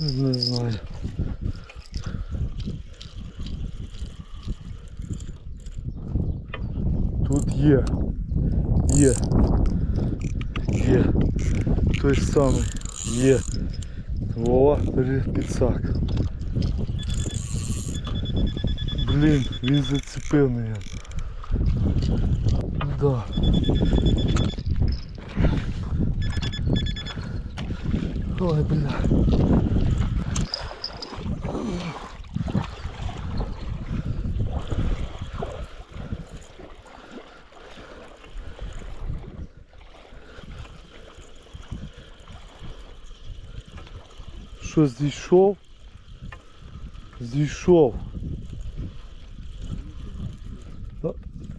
Не знаю. Тут є. Є. Є. Той самий. Є. Вова, підсак. Блін, він зацепив мене. Да. Ой, бля. Що зійшов? Зійшов. А,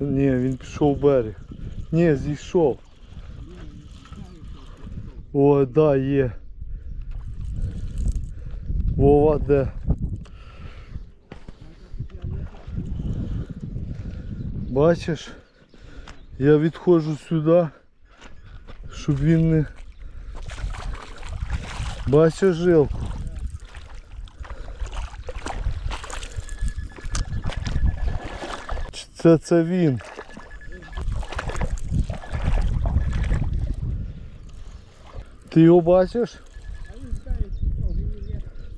Ні, він пішов в берег. Ні, зійшов. О, да, є. Вова, де? Бачиш? Я відходжу сюди, щоб він не... Бачиш жилку? Це це він. Ти його бачиш?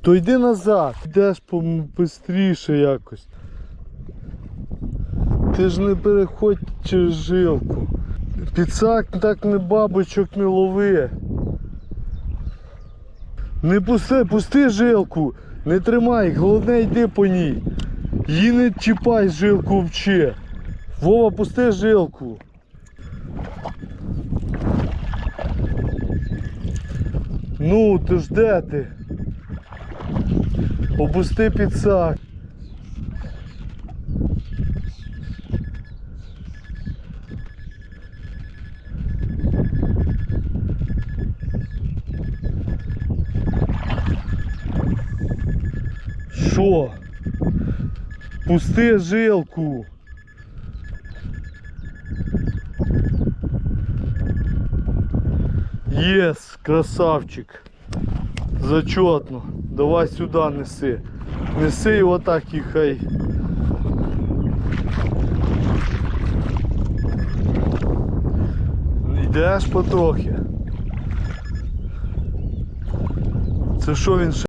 То йди назад. Йдеш швидше якось. Ти ж не переходь через жилку. Підсак так не бабочок не лови. Не пусти, пусти жилку, не тримай, головне йди по ній. Її не чіпай жилку вче. Вова, пусти жилку. Ну, ти ж де ти? Опусти підсак. Що? Пусти жилку. Єс, красавчик. Зачетно. Давай сюди неси. Неси його так і хай. Йдеш потрохи. Це що він ще?